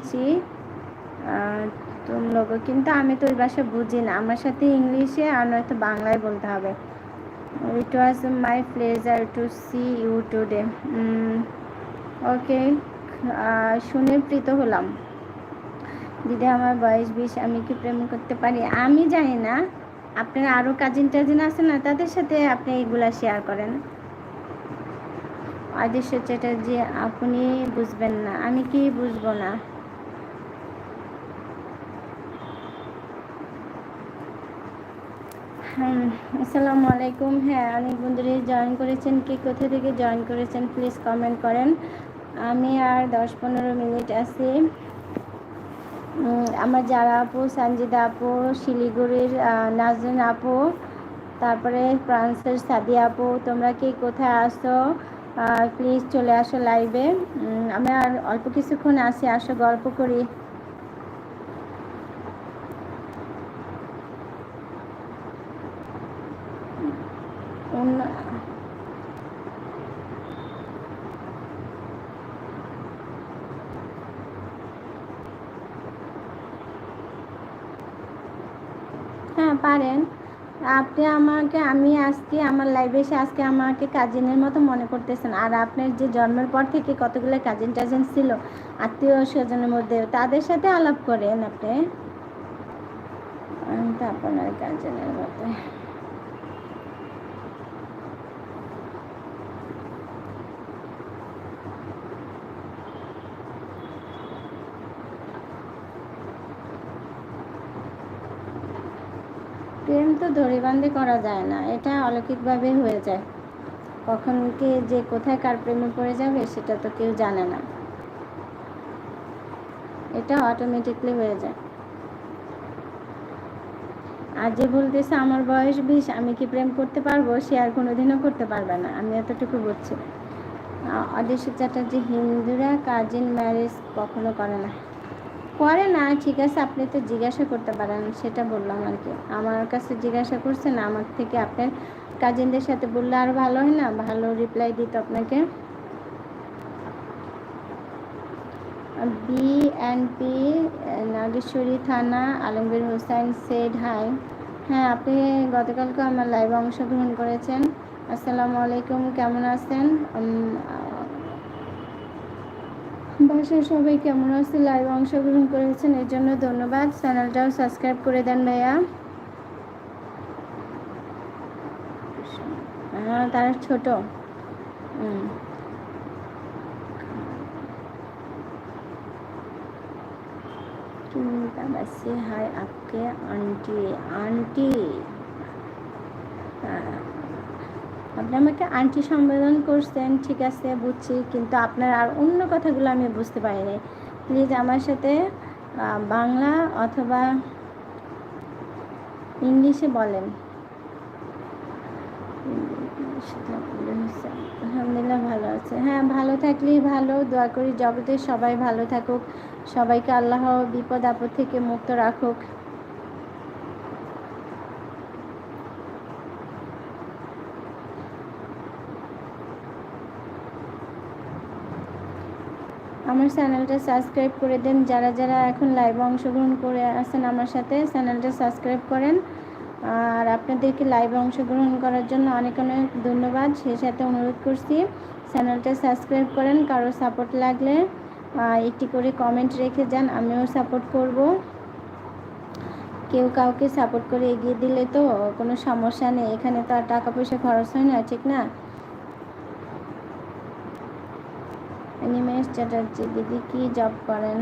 শুনছি তুম কিন্তু আমি তো ওই ভাষা বুঝি না। আমার সাথে ইংলিশে আর নয়তো বাংলায় বলতে হবে। It was my pleasure to see you today okay শুনে প্রীত হলাম। দিদি, আমার বয়স বিশ, আমি কি প্রেম করতে পারি? আমি জানি না। আপনার আরও কাজিন টাজিন আছে না, তাদের সাথে আপনি এগুলা শেয়ার করেন। আদিশ্য চ্যাটার্জি, আপনি বুঝবেন না। আমি কি বুঝব না? আসসালামু আলাইকুম। হ্যাঁ অনেক বন্ধুরা জয়েন করেছেন। কে কোথা থেকে জয়েন করেছেন প্লিজ কমেন্ট করেন। আমি আর দশ পনেরো মিনিট আছি। আমার যারা আপু সঞ্জিদা আপু, শিলিগুড়ির নাজরিন আপু, তারপরে ফ্রান্সের সাদি আপু, তোমরা কি কোথায় আসো প্লিজ চলে আসো লাইভে আমি আর অল্প কিছুক্ষণ আসি আসো গল্প করি। হ্যাঁ পারেন। আপনি আমাকে, আমি আজকে, আমার লাইভে এসে আজকে আমাকে কাজিনের মতো মনে করতেছেন। আর আপনার যে জন্মের পর থেকে কতগুলো কাজিন টাজিন ছিল, আত্মীয় স্বজনের মধ্যে, তাদের সাথে আলাপ করেন আপনি? আপনার কাজিনের মতো প্রেম তো দড়িবান্ধি করা যায় না, এটা অলৌকিকভাবে হয়ে যায়। কখন কে যে কোথায় কার প্রেমে পড়ে যাবে সেটা তো কেউ জানে না। এটা অটোমেটিকলি হয়ে যায়। আর যে বলতেছে, আমার বয়স বিশ, আমি কি প্রেম করতে পারব? সে আর কোনোদিনও করতে পারবে না, আমি এতটুকু বুঝছি। অদৃশ্য চ্যাটার্জি, হিন্দুরা কাজিন ম্যারেজ কখনো করে না। করে না, ঠিক আছে, আপনি তো জিজ্ঞাসা করতে পারেন, সেটা বললাম আর কি। আমার কাছে জিজ্ঞাসা করছেন, আমার থেকে আপনার কাজিনদের সাথে বললে আরও ভালো হয় না? ভালো রিপ্লাই দিত আপনাকে। বি অ্যান্ড পি নাগেশ্বরী থানা, আলমগীর হোসেন সেড হাই হ্যাঁ আপনি গতকালকে আমার লাইভে অংশগ্রহণ করেছেন। আসসালামু আলাইকুম, কেমন আছেন? বাসায় সবাই কেমন আছে? লাইভ অংশগ্রহণ করেছেন, এর জন্য ধন্যবাদ। চ্যানেলটাও সাবস্ক্রাইব করে দেন ভাইয়া। হ্যাঁ তারা ছোট। হাই, আপকে, আন্টি আন্টি। আপনি আমাকে আন্টি সম্বোধন করছেন, ঠিক আছে, বুঝছি, কিন্তু আপনার আর অন্য কথাগুলো আমি বুঝতে পারিনি। প্লিজ আমার সাথে বাংলা অথবা ইংলিশে বলেন। আলহামদুলিল্লাহ ভালো আছে। হ্যাঁ ভালো থাকলেই ভালো, দোয়া করি জগতে সবাই ভালো থাকুক, সবাইকে আল্লাহ বিপদ আপদ থেকে মুক্ত রাখুক। আমার চ্যানেলটা সাবস্ক্রাইব করে দেন। যারা যারা এখন লাইভে অংশগ্রহণ করে আছেন আমার সাথে, চ্যানেলটা সাবস্ক্রাইব করেন। আর আপনাদেরকে লাইভে অংশগ্রহণ করার জন্য অনেক অনেক ধন্যবাদ। সেই সাথে অনুরোধ করছি, চ্যানেলটা সাবস্ক্রাইব করেন, কারও সাপোর্ট লাগলে একটি করে কমেন্ট রেখে যান, আমিও সাপোর্ট করব। কেউ কাউকে সাপোর্ট করে এগিয়ে দিলে তো কোনো সমস্যা নেই। এখানে তো আর টাকা পয়সা খরচ হয় না, ঠিক না? নিমেশ চ্যাটার্জি দিদি কি জব করেন?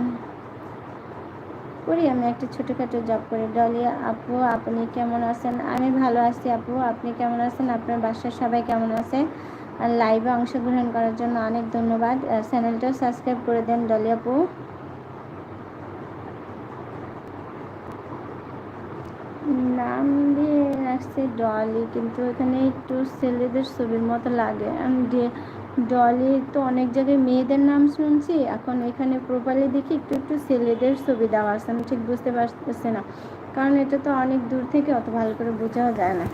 করি, আমি একটা ছোটোখাটো জব করি। ডলিয়া আপু, আপনি কেমন আছেন? আমি ভালো আছি, আপু, আপনি কেমন আছেন? আপনার বাসার সবাই কেমন আছে? আর লাইভে অংশগ্রহণ করার জন্য অনেক ধন্যবাদ। চ্যানেলটাও সাবস্ক্রাইব করে দেন, ডলি আপু। নাম দিয়ে রাখছে ডলি, কিন্তু এখানে একটু ছেলেদের ছবির মতো লাগে। আমি ডলি তো অনেক জায়গায় মেয়েদের নাম শুনছি। এখন এখানে প্রোফাইলে দেখি একটু একটু ছেলেদের ছবি দেওয়া আছে। আমি ঠিক বুঝতে পারতেছি না। কারণ এটা তো অনেক দূর থেকে, অত ভালো করে বোঝাও যায় না।